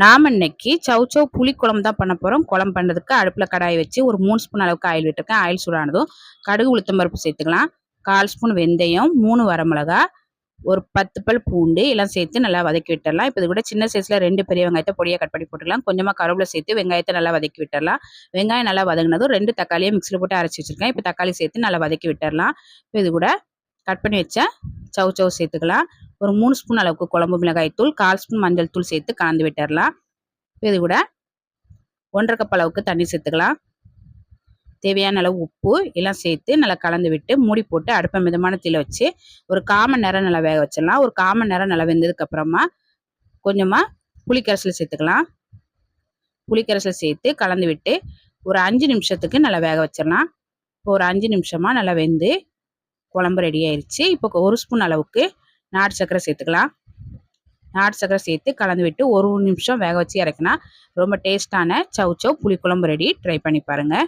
நாம் இன்னைக்கு சவ் சவ் புளி குழம்பு தான் பண்ண போகிறோம் குழம்பு பண்ணுறதுக்கு அடுப்பில் கடாய் வச்சு ஒரு மூணு ஸ்பூன் அளவுக்கு ஆயில் விட்டுருக்கேன். ஆயில் சூடானதும் கடுகு உளுத்தம் பருப்பு சேர்த்துக்கலாம். கால் ஸ்பூன் வெந்தயம் மூணு வரமிளகா ஒரு பத்து பல் பூண்டு எல்லாம் சேர்த்து நல்லா வதக்கி விட்டுடலாம் இப்போ இது கூட சின்ன சைஸில் ரெண்டு பெரிய வெங்காயத்தை பொடியாக கட் பண்ணி போட்டுக்கலாம். கொஞ்சமாக கருவில் சேர்த்து வெங்காயத்தை நல்லா வதக்கி விட்டுடலாம் வெங்காயம் நல்லா வதங்கினதும் ரெண்டு தக்காளியை மிக்சியில் போட்டு அரைச்சி வச்சுருக்கேன். இப்போ தக்காளி சேர்த்து நல்லா வதக்கி விட்டுடலாம் இப்போ இது கூட கட் பண்ணி வச்ச சவு சவு சேர்த்துக்கலாம். ஒரு மூணு ஸ்பூன் அளவுக்கு குழம்பு மிளகாய் தூள் கால் ஸ்பூன் மஞ்சள் தூள் சேர்த்து கலந்து விட்டுடலாம் இது கூட ஒன்றரை கப் அளவுக்கு தண்ணி சேர்த்துக்கலாம். தேவையான அளவு உப்பு எல்லாம் சேர்த்து நல்லா கலந்து விட்டு மூடி போட்டு அடுப்பை மிதமான தீல வச்சு ஒரு காமன் நேரம் நல்லா வேக வச்சிடலாம். ஒரு காமன் நேரம் நல்லா வெந்ததுக்கப்புறமா கொஞ்சமாக புளிக்கரசில் சேர்த்துக்கலாம். புளிக்கரசில் சேர்த்து கலந்து விட்டு ஒரு அஞ்சு நிமிஷத்துக்கு நல்லா வேக வச்சிடலாம். இப்போ ஒரு அஞ்சு நிமிஷமாக நல்லா வெந்து குழம்பு ரெடி ஆயிடுச்சு இப்போ ஒரு ஸ்பூன் அளவுக்கு நாட்டு சர்க்கரை சேர்த்துக்கலாம். நாட்டு சக்கரை சேர்த்து கலந்து விட்டு ஒரு நிமிஷம் வேக வச்சு இறக்குனா ரொம்ப டேஸ்ட்டான சவு சவ் புளிக்குழம்பு ரெடி ட்ரை பண்ணி பாருங்கள்